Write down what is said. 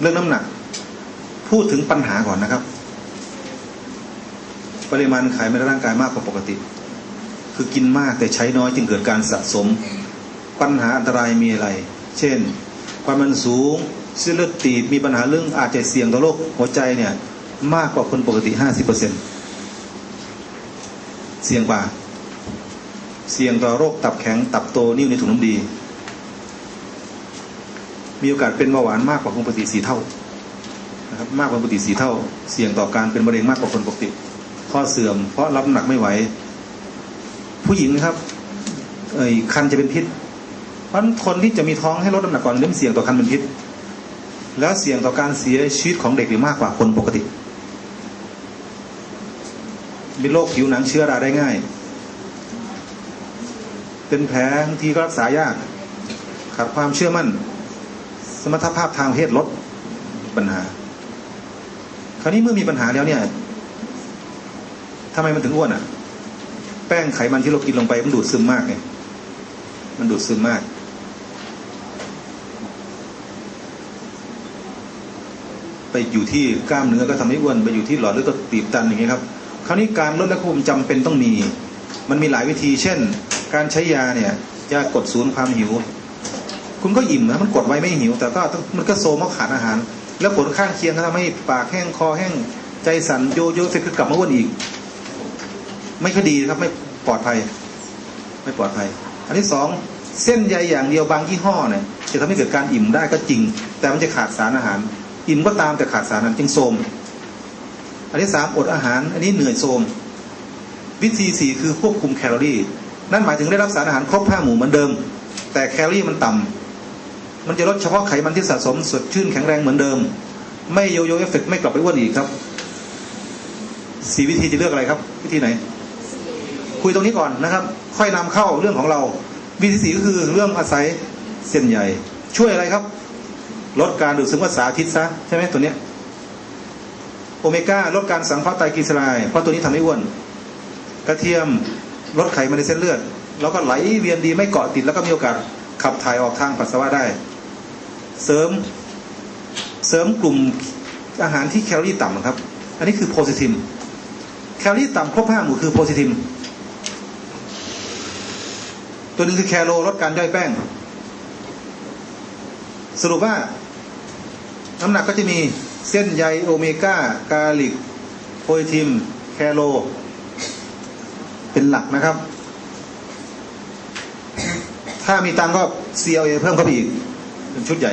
เรื่องน้ำหนัก พูดถึงปัญหาก่อนนะครับ ปริมาณไขมันในร่างกายมากกว่าปกติ คือกินมากแต่ใช้น้อยจึงเกิดการสะสม ปัญหาอันตรายมีอะไร เช่น ความมันสูงเส้นเลือดตีบมีปัญหาเรื่องอาจจะเสี่ยงต่อโรคหัวใจเนี่ย มากกว่าคนปกติห้าสิบเปอร์เซ็นเสี่ยงกว่า เสี่ยงต่อโรคตับแข็งตับโตนิ่วในถุงน้ำดี มีโอกาสเป็นเบาหวานมากกว่าคนปกติสี่เท่านะครับมากกว่าปกติสี่เท่า เสี่ยงต่อการเป็นมะเร็งมากกว่าคนปกติ ข้อเสื่อม เพราะรับน้ำหนักไม่ไหว ผู้หญิงนะครับเอ่ยคันจะเป็นพิษ เพราะคนที่จะมีท้องให้ลดน้ำหนักก่อนเริ่มเสี่ยงต่อคันเป็นพิษ แล้วเสี่ยงต่อการเสียชีวิตของเด็กหรือมากกว่าคนปกติมีโรคผิวหนังเชื้อราได้ง่าย เป็นแผลทีก็รักษายากขาดความเชื่อมั่น สมรรถภาพทางเพศลดปัญหา คราวนี้เมื่อมีปัญหาแล้วเนี่ยทำไมมันถึงอ้วนอะ แป้งไขมันที่เรากินลงไปมันดูดซึมมากไงมันดูดซึมมาก ไปอยู่ที่กล้ามเนื้อก็ทำให้อ้วนไปอยู่ที่หลอดเลือดก็ตีบตันอย่างเงี้ยครับ คราวนี้การลดและควบคุมจำเป็นต้องมี มันมีหลายวิธี เช่น การใช้ยาเนี่ยยากดศูนย์ความหิว คุณก็อิ่มนะมันกดไว้ไม่หิว แต่ก็มันก็โซมขาดอาหาร แล้วผลข้างเคียงก็ทำให้ปากแห้งคอแห้งใจสั่นโยโย่เสร็จก็กลับมาอ้วนอีก ไม่ค่อยดีครับไม่ปลอดภัย ไม่ปลอดภัย อันที่สองเส้นใยอย่างเดียวบางยี่ห้อเนี่ยจะทำให้เกิดการอิ่มได้ก็จริง แต่มันจะขาดสารอาหาร อิ่มก็ตามแต่ขาดสารอาหารจึงโทมอันที่สามอดอาหาร อันนี้เหนื่อยโทมวิธีสี่คือควบคุมแคลอรี่ นั่นหมายถึงได้รับสารอาหารครบห้าหมู่เหมือนเดิม แต่แคลอรี่มันต่ำ มันจะลดเฉพาะไขมันที่สะสมสดชื่นแข็งแรงเหมือนเดิม ไม่โยโย่เอฟเฟกต์ไม่กลับไปอ้วนอีกครับสี่วิธีจะเลือกอะไรครับ วิธีไหน คุยตรงนี้ก่อนนะครับ ค่อยนำเข้าเรื่องของเรา วิธีสี่ก็คือเรื่องอาศัยเส้นใหญ่ ช่วยอะไรครับ ลดการดูดซึมของสาอาทิตย์ซะใช่ไหมตัวเนี้ยโอเมก้าลดการสังเคราะห์ไตรกลีเซอไรด์เพราะตัวนี้ทำให้อ้วน กระเทียมลดไขมันในเส้นเลือด แล้วก็ไหลเวียนดีไม่เกาะติดแล้วก็มีโอกาสขับถ่ายออกทางปัสสาวะได้ เสริมเสริมกลุ่มอาหารที่แคลอรี่ต่ำครับ อันนี้คือโพซิทีฟแคลอรี่ต่ำครบห้าหมู่คือโพซิทีฟตัวนึงคือแคโรลดการย่อยแป้ง สรุปว่า น้ำหนักก็จะมีเส้นใยโอเมก้ากาลิกโพลิทิม แคโร เป็นหลักนะครับ ถ้ามีตังก็ CLA เพิ่มเข้าไปอีก เป็นชุดใหญ่